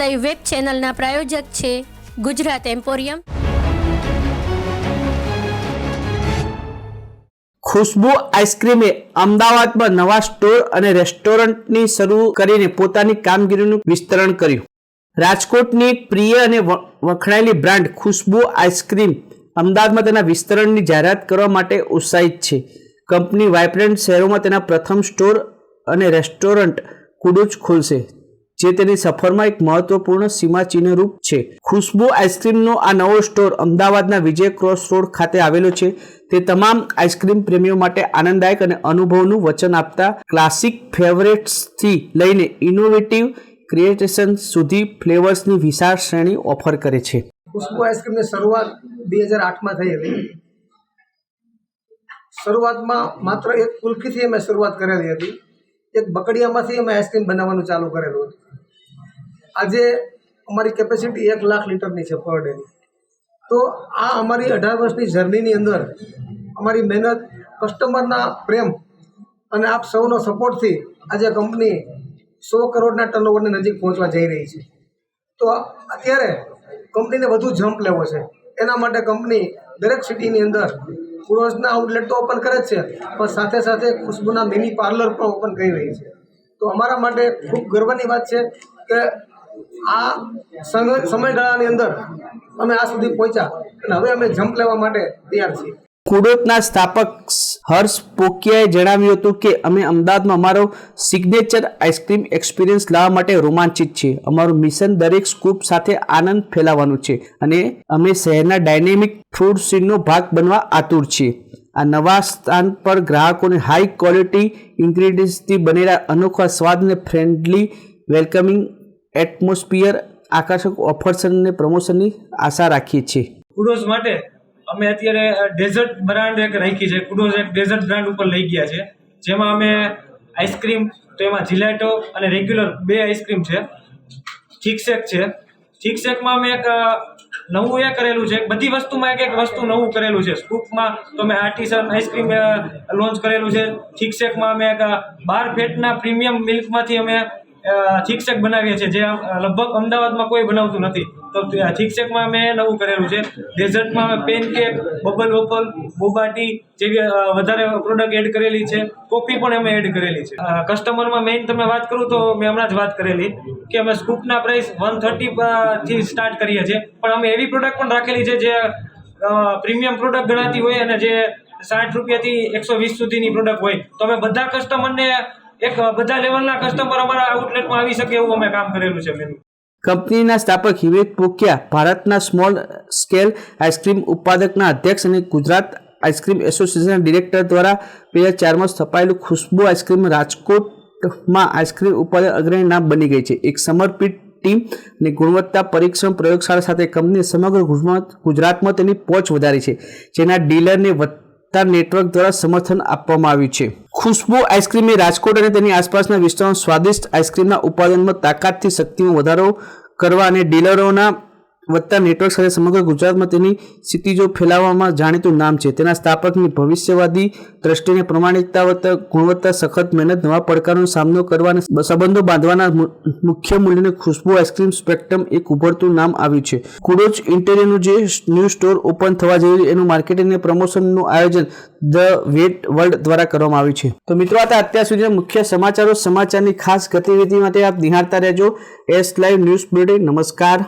Live web ચેનલના પ્રાયોજક છે Gujarat emporium ખુશ્બુ આઈસ્ક્રીમે અમદાવાદમાં નવા સ્ટોર અને રેસ્ટોરન્ટની શરૂ કરીને પોતાની કામગીરીનું વિસ્તરણ કર્યું. રાજકોટની પ્રિય અને વખણાયેલી બ્રાન્ડ ખુશ્બુ આઈસ્ક્રીમ અમદાવાદમાં તેના વિસ્તરણની જાહેરાત કરવા માટે ઉત્સાહિત છે. કંપની વાઇબ્રન્ટ શહેરોમાં તેના પ્રથમ સ્ટોર અને રેસ્ટોરન્ટ કુડુચ ખોલશે. જે તેની સફરમાં એક મહત્વપૂર્ણ સીમાચિહ્નરૂપ છે. ખુશ્બુ આઈસ્ક્રીમનો આ નવો સ્ટોર અમદાવાદના વિજય ક્રોસ રોડ ખાતે આવેલો છે. તે તમામ આઈસ્ક્રીમ પ્રેમીઓ માટે આનંદદાયક અને અનુભવનું વચન આપતા ક્લાસિક ફેવરેટ્સથી લઈને ઇનોવેટિવ ક્રિએટેશન સુધી ફ્લેવર્સની વિશાળ શ્રેણી ઓફર કરે છે. ખુશ્બુ આઈસ્ક્રીમની શરૂઆત બે હજાર આઠમાં થઈ હતી. શરૂઆતમાં માત્ર એક કુલ્ફીથી અમે શરૂઆત કરેલી હતી. એક બકડિયામાંથી અમે આઈસ્ક્રીમ બનાવવાનું ચાલુ કરેલું હતું. આજે અમારી કેપેસિટી એક લાખ લીટરની છે પર ડેની તો આ અમારી અઢાર વર્ષની જર્નીની અંદર અમારી મહેનત કસ્ટમરના પ્રેમ અને આપ સૌનો સપોર્ટથી આજે કંપની સો કરોડના ટર્નઓવરની નજીક પહોંચવા જઈ રહી છે. તો અત્યારે કંપનીને વધુ જમ્પ લેવો છે. એના માટે કંપની દરેક સિટીની અંદર કુરોઝના આઉટલેટ તો ઓપન કરે જ છે, પણ સાથે સાથે ખુશ્બુના મિની પાર્લર પણ ઓપન કરી રહી છે. તો અમારા માટે ખૂબ ગર્વની વાત છે કે આ સમય સમયગાળાની અંદર અમે આ સુધી પહોંચ્યા અને હવે અમે જમ્પ લેવા માટે તૈયાર છીએ. કુડોતના સ્થાપક હર્ષ પોકિયાએ જણાવ્યું હતું કે અમે અમદાવાદમાં અમારો સિગ્નેચર આઈસ્ક્રીમ એક્સપિરિયન્સ લાવવા માટે રોમાંચિત છીએ. અમારું મિશન દરેક સ્કૂપ સાથે આનંદ ફેલાવવાનું છે અને અમે શહેરના ડાયનેમિક ફૂડ સીનનો ભાગ બનવા આતુર છીએ. આ નવા સ્થાન પર ગ્રાહકોને હાઈ ક્વોલિટી ઇન્ગ્રીડિયન્ટ્સથી બનેલા અનોખા સ્વાદ અને ફ્રેન્ડલી વેલકમિંગ એટમોસ્ફિયર આકર્ષક ઓફર્સ અને પ્રમોશનની આશા રાખીએ છીએ. કુડોઝ માટે અમે અત્યારે ડેઝર્ટ બ્રાન્ડ એક રાખી છે. કુડોઝ એક ડેઝર્ટ બ્રાન્ડ ઉપર લઈ ગયા છે. જેમાં અમે આઈસ્ક્રીમ તો એમાં જિલેટો અને રેગ્યુલર બે આઈસ્ક્રીમ છે. થિકશેક છે. થિકશેકમાં અમે એક નવું એ કરેલું છે. બધી વસ્તુમાં એક એક વસ્તુ નવું કરેલું છે. સ્કૂપમાં તો અમે આર્ટિસન આઈસ્ક્રીમ લોન્ચ કરેલું છે. થિકશેકમાં અમે એક બાર ફેટના પ્રીમિયમ મિલ્કમાંથી અમે થિકશેક બનાવીએ છીએ. જે લગભગ અમદાવાદમાં કોઈ બનાવતું નથી. તો શિક્ષકમાં અમે નવું કરેલું છે. ડેઝર્ટમાં અમે પેનકેક બબલ વોપલ બોબાટી જેવી વધારે પ્રોડક્ટ એડ કરેલી છે. કોફી પણ અમે એડ કરેલી છે. કસ્ટમરમાં મેઇન તમે વાત કરું તો મેં હમણાં જ વાત કરેલી કે અમે સ્કૂપના પ્રાઇસ વન થર્ટીથી સ્ટાર્ટ કરીએ છીએ. પણ અમે એવી પ્રોડક્ટ પણ રાખેલી છે જે પ્રીમિયમ પ્રોડક્ટ ગણાતી હોય અને જે સાઠ રૂપિયાથી એકસો વીસ સુધીની પ્રોડક્ટ હોય. તો અમે બધા કસ્ટમરને એક બધા લેવલના કસ્ટમર અમારા આઉટલેટમાં આવી શકે એવું અમે કામ કરેલું છે મેનુ કંપનીના સ્થાપક હિમેશ પોકિયા ભારતના સ્મોલ સ્કેલ આઈસ્ક્રીમ ઉત્પાદકના અધ્યક્ષ અને ગુજરાત આઈસ્ક્રીમ એસોસિએશનના ડિરેક્ટર દ્વારા બે હજાર ચારમાં સ્થપાયેલું ખુશ્બુ આઈસ્ક્રીમ રાજકોટમાં આઈસ્ક્રીમ ઉત્પાદક અગ્રણી નામ બની ગઈ છે. એક સમર્પિત ટીમ અને ગુણવત્તા પરીક્ષણ પ્રયોગશાળા સાથે કંપનીએ સમગ્ર ગુજરાત ગુજરાતમાં તેની પહોંચ વધારી છે. જેના ડીલરને વધતા નેટવર્ક દ્વારા સમર્થન આપવામાં આવ્યું છે. ખુશ્બુ આઈસ્ક્રીમે રાજકોટ અને તેની આસપાસના વિસ્તારોમાં સ્વાદિષ્ટ આઈસ્ક્રીમના ઉત્પાદનમાં તાકાતથી શક્તિમાં વધારો કરવા અને ડીલરોના વધતા નેટવર્ક સાથે સમગ્ર ગુજરાતમાં તેની સ્થિતિજો ફેલાવવામાં જાણીતું નામ છે. તેના સ્થાપકની ભવિષ્યવાદી દ્રષ્ટિને પ્રમાણિકતા વધતા ગુણવત્તા, સખત મહેનત, નવા પડકારોનો સામનો કરવા સંબંધો બાંધવાના મુખ્ય મૂલ્યને ખુશ્બુ આઈસ્ક્રીમ સ્પેક્ટ્રમ એક ઉભરતું નામ આવ્યું છે. કુડોચ ઇન્ટેરિયરનું જે ન્યૂ સ્ટોર ઓપન થવા જઈ રહ્યું એનું માર્કેટિંગ અને પ્રમોશનનું આયોજન ધ વેટ વર્લ્ડ દ્વારા કરવામાં આવ્યું છે. તો મિત્રો, આ અત્યાર સુધીના મુખ્ય સમાચારો. સમાચારની ખાસ ગતિવિધિ માટે આપ નિહાળતા રહેજો. એસ લાઈવ ન્યૂઝ બુલેટિન નમસ્કાર.